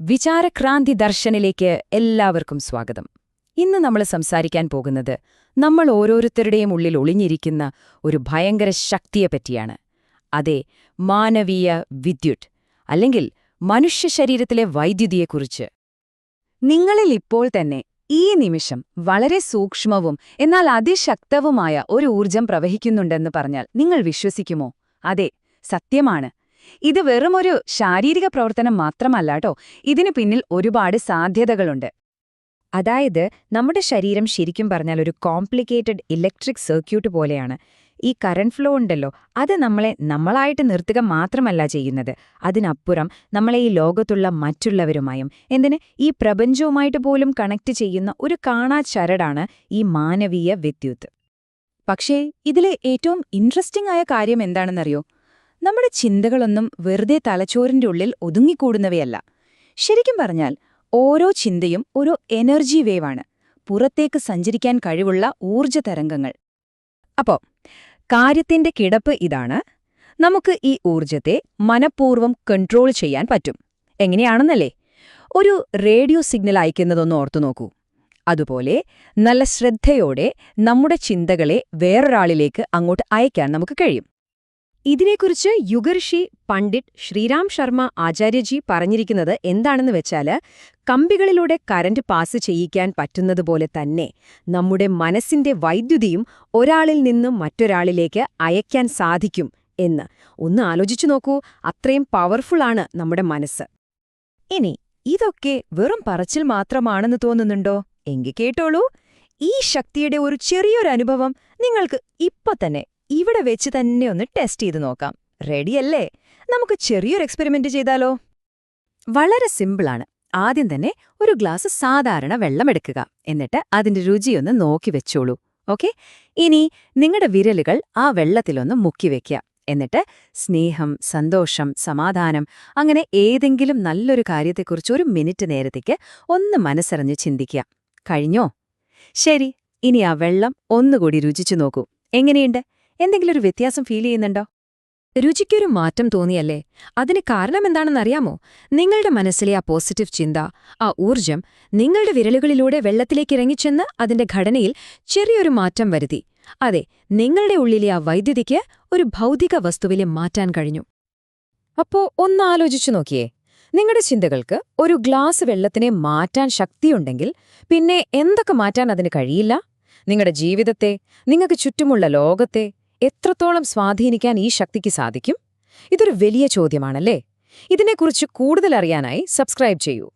വിചാരക്രാന്തി ദർശനിലേക്ക് എല്ലാവർക്കും സ്വാഗതം. ഇന്ന് നമ്മൾ സംസാരിക്കാൻ പോകുന്നത് നമ്മൾ ഓരോരുത്തരുടെയും ഉള്ളിൽ ഒളിഞ്ഞിരിക്കുന്ന ഒരു ഭയങ്കര ശക്തിയെപ്പറ്റിയാണ് അതെ മാനവീയ വിദ്യുത് അല്ലെങ്കിൽ മനുഷ്യ ശരീരത്തിലെ വൈദ്യുതിയെക്കുറിച്ച്. നിങ്ങളിൽ ഇപ്പോൾ തന്നെ ഈ നിമിഷം വളരെ സൂക്ഷ്മവും എന്നാൽ അതിശക്തവുമായ ഒരു ഊർജം പ്രവഹിക്കുന്നുണ്ടെന്ന് പറഞ്ഞാൽ നിങ്ങൾ വിശ്വസിക്കുമോ? അതെ സത്യമാണ്. ഇത് വെറുമൊരു ശാരീരിക പ്രവർത്തനം മാത്രമല്ലാട്ടോ ഇതിനു പിന്നിൽ ഒരുപാട് സാധ്യതകളുണ്ട്. അതായത് നമ്മുടെ ശരീരം ശരിക്കും പറഞ്ഞാൽ ഒരു കോംപ്ലിക്കേറ്റഡ് ഇലക്ട്രിക് സർക്യൂട്ട് പോലെയാണ്. ഈ കറണ്ട് ഫ്ലോ ഉണ്ടല്ലോ അത് നമ്മളെ നമ്മളായിട്ട് നിർത്തുക മാത്രമല്ല ചെയ്യുന്നത്. അതിനപ്പുറം നമ്മളെ ഈ ലോകത്തുള്ള മറ്റുള്ളവരുമായും എന്തിന്? ഈ പ്രപഞ്ചവുമായിട്ട് പോലും കണക്ട് ചെയ്യുന്ന ഒരു കാണാ ചരടാണ് ഈ മാനവീയ വിദ്യുത്ത്. പക്ഷേ ഇതിലെ ഏറ്റവും ഇൻട്രസ്റ്റിംഗ് ആയ കാര്യം എന്താണെന്നറിയോ? നമ്മുടെ ചിന്തകളൊന്നും വെറുതെ തലച്ചോറിന്റെ ഉള്ളിൽ ഒതുങ്ങിക്കൂടുന്നവയല്ല. ശരിക്കും പറഞ്ഞാൽ ഓരോ ചിന്തയും ഒരു എനർജി വേവാണ് പുറത്തേക്ക് സഞ്ചരിക്കാൻ കഴിവുള്ള ഊർജ തരംഗങ്ങൾ. അപ്പോ കാര്യത്തിന്റെ കിടപ്പ് ഇതാണ്. നമുക്ക് ഈ ഊർജത്തെ മനഃപൂർവം കൺട്രോൾ ചെയ്യാൻ പറ്റും. എങ്ങനെയാണെന്നല്ലേ? ഒരു റേഡിയോ സിഗ്നൽ അയക്കുന്നതൊന്ന് ഓർത്തു നോക്കൂ. അതുപോലെ നല്ല ശ്രദ്ധയോടെ നമ്മുടെ ചിന്തകളെ വേറൊരാളിലേക്ക് അങ്ങോട്ട് അയക്കാൻ നമുക്ക് കഴിയും. ഇതിനെക്കുറിച്ച് യുഗർഷി പണ്ഡിറ്റ് ശ്രീരാം ശർമ്മ ആചാര്യജി പറഞ്ഞിരിക്കുന്നത് എന്താണെന്ന് വെച്ചാൽ കമ്പികളിലൂടെ കറന്റ് പാസ് ചെയ്യിക്കാൻ പറ്റുന്നതുപോലെ തന്നെ നമ്മുടെ മനസ്സിന്റെ വൈദ്യുതിയും ഒരാളിൽ നിന്നും മറ്റൊരാളിലേക്ക് അയക്കാൻ സാധിക്കും എന്ന്. ഒന്ന് ആലോചിച്ചു നോക്കൂ അത്രയും പവർഫുള്ളാണ് നമ്മുടെ മനസ്സ്. ഇനി ഇതൊക്കെ വെറും പറച്ചിൽ മാത്രമാണെന്ന് തോന്നുന്നുണ്ടോ? എങ്കിൽ കേട്ടോളൂ. ഈ ശക്തിയുടെ ഒരു ചെറിയൊരു അനുഭവം നിങ്ങൾക്ക് ഇപ്പൊ തന്നെ ഇവിടെ വെച്ച് തന്നെ ഒന്ന് ടെസ്റ്റ് ചെയ്ത് നോക്കാം. റെഡിയല്ലേ നമുക്ക് ചെറിയൊരു എക്സ്പെരിമെന്റ് ചെയ്താലോ? വളരെ സിമ്പിളാണ് ആദ്യം തന്നെ ഒരു ഗ്ലാസ് സാധാരണ വെള്ളമെടുക്കുക എന്നിട്ട് അതിന്റെ രുചിയൊന്ന് നോക്കി വെച്ചോളൂ. ഓക്കെ ഇനി നിങ്ങളുടെ വിരലുകൾ ആ വെള്ളത്തിലൊന്ന് മുക്കി വെക്കുക. എന്നിട്ട് സ്നേഹം സന്തോഷം സമാധാനം അങ്ങനെ ഏതെങ്കിലും നല്ലൊരു കാര്യത്തെക്കുറിച്ച് ഒരു മിനിറ്റ് നേരത്തേക്ക് ഒന്ന് മനസ്സറിഞ്ഞ് ചിന്തിക്കുക. കഴിഞ്ഞോ? ശരി ഇനി ആ വെള്ളം ഒന്നുകൂടി രുചിച്ചു നോക്കൂ. എങ്ങനെയുണ്ട്? എന്തെങ്കിലും ഒരു വ്യത്യാസം ഫീൽ ചെയ്യുന്നുണ്ടോ? രുചിക്കൊരു മാറ്റം തോന്നിയല്ലേ? അതിന് കാരണമെന്താണെന്നറിയാമോ? നിങ്ങളുടെ മനസ്സിലെ ആ പോസിറ്റീവ് ചിന്ത ആ ഊർജം നിങ്ങളുടെ വിരലുകളിലൂടെ വെള്ളത്തിലേക്ക് ഇറങ്ങിച്ചെന്ന് അതിന്റെ ഘടനയിൽ ചെറിയൊരു മാറ്റം വരുത്തി. അതെ നിങ്ങളുടെ ഉള്ളിലെ ആ വൈദ്യുതിക്ക് ഒരു ഭൗതിക വസ്തുവിലെ മാറ്റാൻ കഴിഞ്ഞു. അപ്പോ ഒന്നാലോചിച്ചു നോക്കിയേ. നിങ്ങളുടെ ചിന്തകൾക്ക് ഒരു ഗ്ലാസ് വെള്ളത്തിനെ മാറ്റാൻ ശക്തിയുണ്ടെങ്കിൽ പിന്നെ എന്തൊക്കെ മാറ്റാൻ അതിന് കഴിയില്ല? നിങ്ങളുടെ ജീവിതത്തെ നിങ്ങൾക്ക് ചുറ്റുമുള്ള ലോകത്തെ എത്രത്തോളം സ്വാധീനിക്കാൻ ഈ ശക്തിക്ക് സാധിക്കും? ഇതൊരു വലിയ ചോദ്യമാണല്ലേ? ഇതിനെക്കുറിച്ച് കൂടുതൽ അറിയാനായി സബ്സ്ക്രൈബ് ചെയ്യൂ.